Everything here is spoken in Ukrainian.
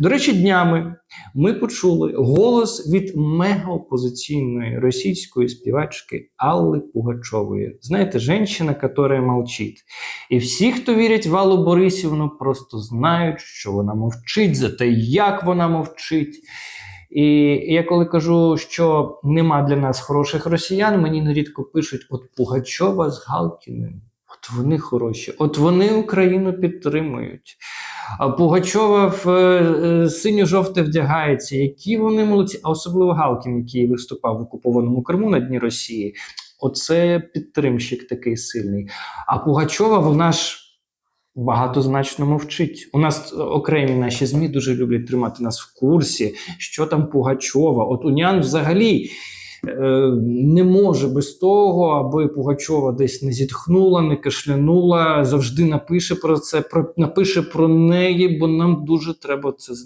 До речі, днями ми почули голос від мегаопозиційної російської співачки Алли Пугачової. Знаєте, жінка, яка мовчить. І всі, хто вірять в Аллу Борисівну, просто знають, що вона мовчить за те, як вона мовчить. І я коли кажу, що нема для нас хороших росіян, мені нерідко пишуть: от Пугачова з Галкіним. От вони хороші, от вони Україну підтримують. Пугачова в е, синьо-жовте вдягається. Які вони молодці, а особливо Галкін, який виступав в окупованому Криму на дні Росії. Оце підтримщик такий сильний. А Пугачова, вона ж багатозначно мовчить. У нас е, окремі наші ЗМІ дуже люблять тримати нас в курсі, що там Пугачова. От Унян взагалі. Е, Не може без того, аби Пугачова десь не зітхнула, не кашлянула, завжди напише про це, про напише про неї, бо нам дуже треба це